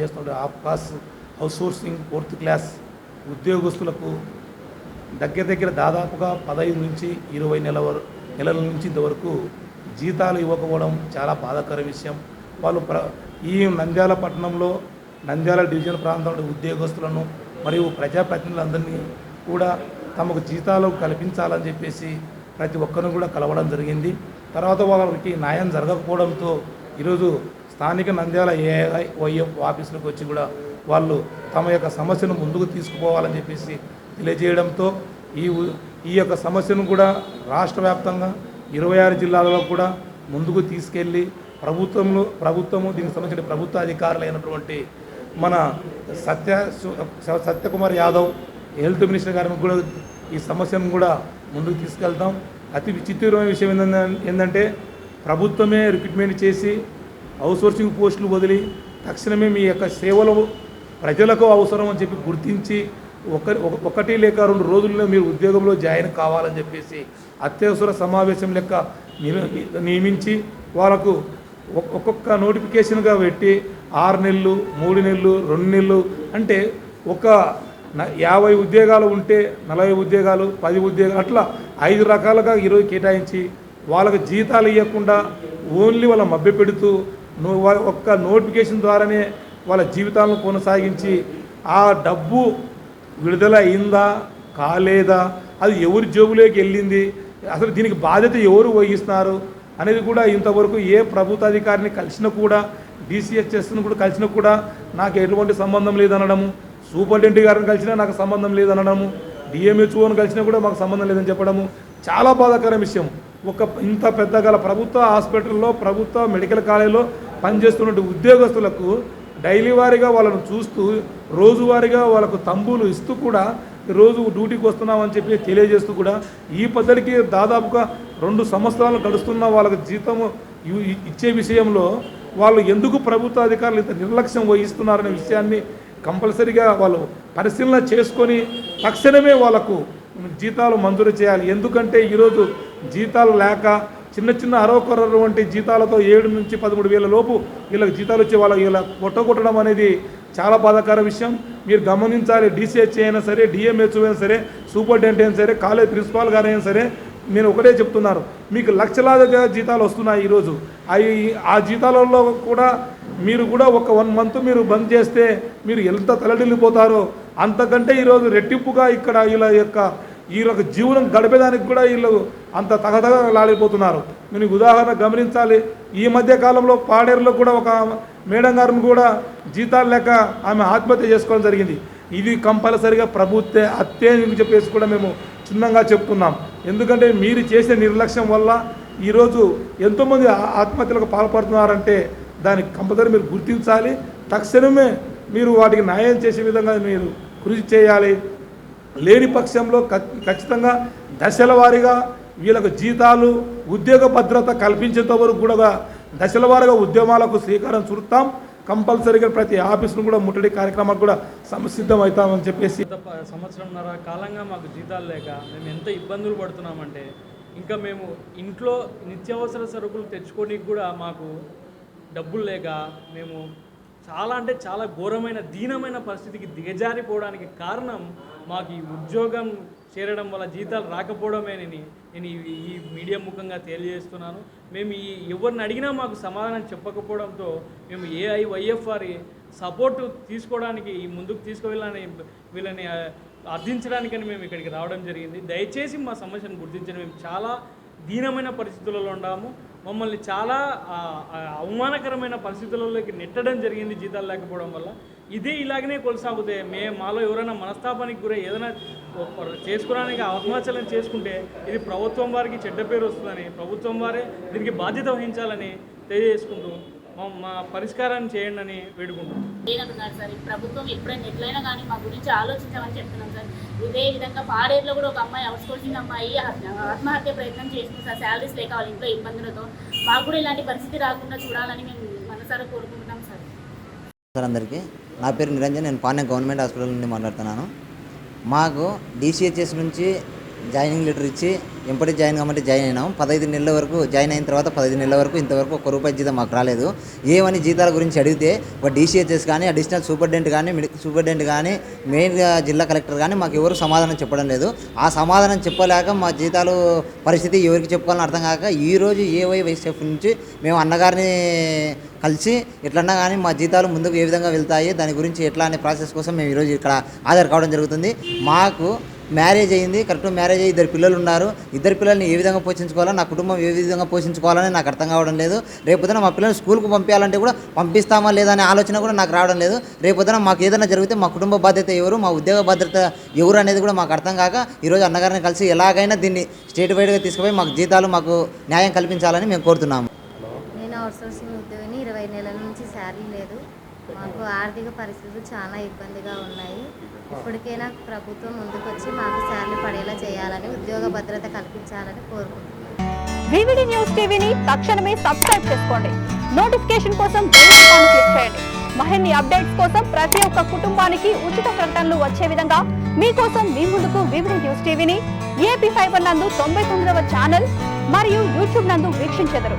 చేస్తుంటే half cost house sourcing fourth class ఉద్యోగస్తులకు దగ్గర దగ్గర దాదాపుగా పదహైదు నుంచి ఇరవై నెల నెలల నుంచి ఇంతవరకు జీతాలు ఇవ్వకపోవడం చాలా బాధాకర విషయం. వాళ్ళు ప్ర ఈ నంద్యాల పట్టణంలో నంద్యాల డివిజన్ ప్రాంతంలో ఉద్యోగస్తులను మరియు ప్రజాప్రతినిధులందరినీ కూడా తమకు జీతాలు కల్పించాలని చెప్పేసి ప్రతి ఒక్కరిని కూడా కలవడం జరిగింది. తర్వాత వాళ్ళకి న్యాయం జరగకపోవడంతో ఈరోజు స్థానిక నంద్యాల ఏఐఓఎఫ్ వైఎఫ్ ఆఫీసులకు వచ్చి కూడా వాళ్ళు తమ యొక్క సమస్యను ముందుకు తీసుకుపోవాలని చెప్పేసి తెలియజేయడంతో ఈ ఈ యొక్క సమస్యను కూడా రాష్ట్ర వ్యాప్తంగా ఇరవై ఆరు జిల్లాలలో కూడా ముందుకు తీసుకెళ్ళి ప్రభుత్వంలో ప్రభుత్వము దీనికి సంబంధించిన ప్రభుత్వ అధికారులైనటువంటి మన సత్య సత్యకుమార్ యాదవ్ హెల్త్ మినిస్టర్ గారికి కూడా ఈ సమస్యను కూడా ముందుకు తీసుకెళ్తాం. అతి విచిత్రమైన విషయం ఏంటంటే ప్రభుత్వమే రిక్రూట్మెంట్ చేసి అవుట్సోర్సింగ్ పోస్టులు వదిలి తక్షణమే మీ యొక్క సేవలు ప్రజలకు అవసరం అని చెప్పి గుర్తించి ఒక ఒక- ఒకటి లేక రెండు రోజుల్లో మీరు ఉద్యోగంలో జాయిన్ కావాలని చెప్పేసి అత్యవసర సమావేశం లెక్క నియమించి వాళ్ళకు ఒక్కొక్క నోటిఫికేషన్గా పెట్టి ఆరు నెలలు మూడు నెలలు రెండు నెలలు అంటే ఒక యాభై ఉద్యోగాలు ఉంటే నలభై ఉద్యోగాలు పది ఉద్యోగాలు అట్లా ఐదు రకాలుగా ఈరోజు కేటాయించి వాళ్ళకి జీతాలు ఇవ్వకుండా ఓన్లీ వాళ్ళ మభ్య పెడుతూ ఒక్క నోటిఫికేషన్ ద్వారానే వాళ్ళ జీవితాలను కొనసాగించి ఆ డబ్బు విడుదల అయిందా కాలేదా అది ఎవరి జోబులోకి వెళ్ళింది అసలు దీనికి బాధ్యత ఎవరు వహిస్తున్నారు అనేది కూడా ఇంతవరకు ఏ ప్రభుత్వ అధికారిని కలిసినా కూడా డీసీహెచ్ఎస్ను కూడా కలిసినా కూడా నాకు ఎటువంటి సంబంధం లేదనడము సూపరింటెండెంట్ గారిని కలిసినా నాకు సంబంధం లేదనడము డిఎంహెచ్ఓను కలిసినా కూడా మాకు సంబంధం లేదని చెప్పడము చాలా బాధాకరం విషయం. ఒక ఇంత పెద్ద గల ప్రభుత్వ హాస్పిటల్లో ప్రభుత్వ మెడికల్ కాలేజీలో పనిచేస్తున్న ఉద్యోగస్తులకు డైలీ వారీగా వాళ్ళను చూస్తూ రోజువారీగా వాళ్ళకు తంబులు ఇస్తూ కూడా రోజు డ్యూటీకి వస్తున్నామని చెప్పి తెలియజేస్తూ కూడా ఈ పద్ధతికి దాదాపుగా రెండు సంవత్సరాలు గడుస్తున్న వాళ్ళకి జీతము ఇచ్చే విషయంలో వాళ్ళు ఎందుకు ప్రభుత్వ అధికారులు ఇంత నిర్లక్ష్యం వహిస్తున్నారనే విషయాన్ని కంపల్సరీగా వాళ్ళు పరిశీలన చేసుకొని తక్షణమే వాళ్ళకు జీతాలు మంజూరు చేయాలి. ఎందుకంటే ఈరోజు జీతాలు లేక చిన్న చిన్న అరవకొర్ర వంటి జీతాలతో ఏడు నుంచి పదమూడు వేల లోపు వీళ్ళకి జీతాలు వచ్చే వాళ్ళకి వీళ్ళ కొట్టగొట్టడం అనేది చాలా బాధాకర విషయం. మీరు గమనించాలి డీసీహెచ్ అయినా సరే డిఎంహెచ్ఓ అయినా సరే సూపరింటెండెంట్ అయినా సరే కాలేజ్ ప్రిన్సిపాల్ గారు అయినా సరే నేను ఒకటే చెప్తున్నారు మీకు లక్షలాదిగా జీతాలు వస్తున్నాయి ఈరోజు. అవి ఆ జీతాలలో కూడా మీరు కూడా ఒక వన్ మంత్ మీరు బంద్ చేస్తే మీరు ఎంత తలడిల్లిపోతారో అంతకంటే ఈరోజు రెట్టింపుగా ఇక్కడ వీళ్ళ యొక్క ఈ జీవనం గడిపేదానికి కూడా వీళ్ళు అంత తగతగలాడిపోతున్నారు. నేను ఉదాహరణ గమనించాలి. ఈ మధ్య కాలంలో పాడేరులో కూడా ఒక మేడం గారిని కూడా జీతాలు లేక ఆమె ఆత్మహత్య చేసుకోవడం జరిగింది. ఇది కంపల్సరిగా ప్రభుత్వే అత్తే అని చెప్పేసి కూడా మేము చిన్నంగా చెప్తున్నాం. ఎందుకంటే మీరు చేసే నిర్లక్ష్యం వల్ల ఈరోజు ఎంతోమంది ఆత్మహత్యలకు పాల్పడుతున్నారంటే దానికి కంపల్సరీ మీరు గుర్తించాలి. తక్షణమే మీరు వాటికి న్యాయం చేసే విధంగా మీరు కృషి చేయాలి. లేని పక్షంలో ఖచ్చితంగా దశల వారీగా వీళ్ళకు జీతాలు ఉద్యోగ భద్రత కల్పించేంత వరకు కూడా దశల వారీగా ఉద్యమాలకు శ్రీకారం చుడతాం. కంపల్సరీగా ప్రతి ఆఫీసును కూడా ముట్టడి కార్యక్రమాలు కూడా సంసిద్ధం అవుతామని చెప్పేసి సంవత్సరంన్నర కాలంగా మాకు జీతాలు లేక మేము ఎంత ఇబ్బందులు పడుతున్నామంటే ఇంకా మేము ఇంట్లో నిత్యావసర సరుకులు తెచ్చుకోనికి కూడా మాకు డబ్బులు లేక మేము చాలా అంటే చాలా ఘోరమైన దీనమైన పరిస్థితికి దిగజారిపోవడానికి కారణం మాకు ఈ ఉద్యోగం చేరడం వల్ల జీతాలు రాకపోవడమేనని నేను ఈ ఈ మీడియా ముఖంగా తెలియజేస్తున్నాను. మేము ఈ ఎవరిని అడిగినా మాకు సమాధానం చెప్పకపోవడంతో మేము ఏఐ వైఎఫ్ఆర్ సపోర్ట్ తీసుకోవడానికి ముందుకు తీసుకువెళ్ళాలని వీళ్ళని అర్థించడానికని మేము ఇక్కడికి రావడం జరిగింది. దయచేసి మా సమస్యను గుర్తించండి. మేము చాలా దీనమైన పరిస్థితులలో ఉన్నాము. మమ్మల్ని చాలా అవమానకరమైన పరిస్థితులలోకి నెట్టడం జరిగింది జీతాలు లేకపోవడం వల్ల. ఇదే ఇలాగనే కొనసాగుతే మే మాలో ఎవరైనా మనస్తాపానికి గురై ఏదైనా చేసుకోవడానికి ఆత్మాచలం చేసుకుంటే ఇది ప్రభుత్వం వారికి చెడ్డ పేరు వస్తుందని ప్రభుత్వం వారే దీనికి బాధ్యత వహించాలని తెలియజేసుకుంటూ మా పరిష్కారాన్ని చేయండి అని వేడుకుంటున్నాం. లేదంటున్నారు సార్. ఈ ప్రభుత్వం ఎప్పుడైనా ఎట్లయినా కానీ మా గురించి ఆలోచించామని చెప్తున్నాం సార్. ఇదే విధంగా పాడేరులో కూడా ఒక అమ్మాయి అవుట్సోర్సింగ్ అమ్మాయి. ఆత్మహత్య ప్రయత్నం చేస్తుంది సార్. శాలరీస్ లేక వాళ్ళ ఇంట్లో ఇబ్బందులతో. మాకు కూడా ఇలాంటి పరిస్థితి రాకుండా చూడాలని మేము మనసారా కోరుకుంటున్నాం సార్. సార్ అందరికీ. నా పేరు నిరంజన్ నేను పానే గవర్నమెంట్ హాస్పిటల్ నుండి మాట్లాడుతున్నాను. మాకు డిసిహెచ్ఎస్ నుంచి జాయినింగ్ లెటర్ ఇచ్చి ఎంపటి జాయిన్ కాబట్టి జాయిన్ అయినాం. పదహైదు నెలల వరకు జాయిన్ అయిన తర్వాత పదహైదు నెలల వరకు ఇంతవరకు ఒక్క రూపాయి జీతం మాకు రాలేదు. ఏమని జీతాల గురించి అడిగితే ఒక డీసీహెచ్ఎస్ కానీ అడిషనల్ సూపరింటెండెంట్ కానీ మెడి సూపరింటెండెంట్ కానీ మెయిన్గా జిల్లా కలెక్టర్ కానీ మాకు ఎవరు సమాధానం చెప్పడం లేదు. ఆ సమాధానం చెప్పలేక మా జీతాలు పరిస్థితి ఎవరికి చెప్పుకోవాలని అర్థం కాక ఈరోజు ఏవై వైసీఎఫ్ నుంచి మేము అన్నగారిని కలిసి ఎట్లన్నా కానీ మా జీతాలు ముందుకు ఏ విధంగా వెళ్తాయి దాని గురించి ఎట్లా అనే ప్రాసెస్ కోసం మేము ఈరోజు ఇక్కడ హాజరు కావడం జరుగుతుంది. మాకు మ్యారేజ్ అయింది కరెక్ట్ మ్యారేజ్ అయ్యి ఇద్దరు పిల్లలు ఉన్నారు. ఇద్దరు పిల్లల్ని ఏ విధంగా పోషించుకోవాలో నా కుటుంబం ఏ విధంగా పోషించుకోవాలని నాకు అర్థం కావడం లేదు. రేపొద్దున మా పిల్లల్ని స్కూల్కి పంపించాలంటే కూడా పంపిస్తామా లేదా అనే ఆలోచన కూడా నాకు రావడం లేదు. రేపొద్దున మాకు ఏదైనా జరిగితే మా కుటుంబ బాధ్యత ఎవరు మా ఉద్యోగ బాధ్యత ఎవరు అనేది కూడా మాకు అర్థం కాక ఈరోజు అన్నగారిని కలిసి ఎలాగైనా దీన్ని స్టేట్ వైడ్గా తీసుకుపోయి మాకు జీతాలు మాకు న్యాయం కల్పించాలని మేము కోరుతున్నాము నేను అవుట్సోర్సింగ్ ఉద్యోగిని ఇరవై నెలల నుంచి శాలరీ లేదు మాకు ఆర్థిక పరిస్థితులు చాలా ఇబ్బందిగా ఉన్నాయి. ఇప్పటికైనా ప్రభుత్వం ముందుకొచ్చి మాకు శాలరీ పడేలా చేయాలని ఉద్యోగ భద్రత కల్పించాలని కోరుకుంటున్నాను వివిడి న్యూస్ టీవీని తక్షణమే సబ్స్క్రైబ్ చేసుకోండి. నోటిఫికేషన్ కోసం బెల్ ఐకాన్ క్లిక్ చేయండి. మరిన్ని అప్డేట్స్ కోసం ప్రతి ఒక్క కుటుంబానికి ఉచిత ప్రకటనలు వచ్చే విధంగా మీకోసం మీ ముందుకు వివిడి న్యూస్ టీవీని ఏపీ ఫైబర్ నందు తొంభై తొమ్మిదవ ఛానల్ మరియు యూట్యూబ్ నందు వీక్షించెదరు.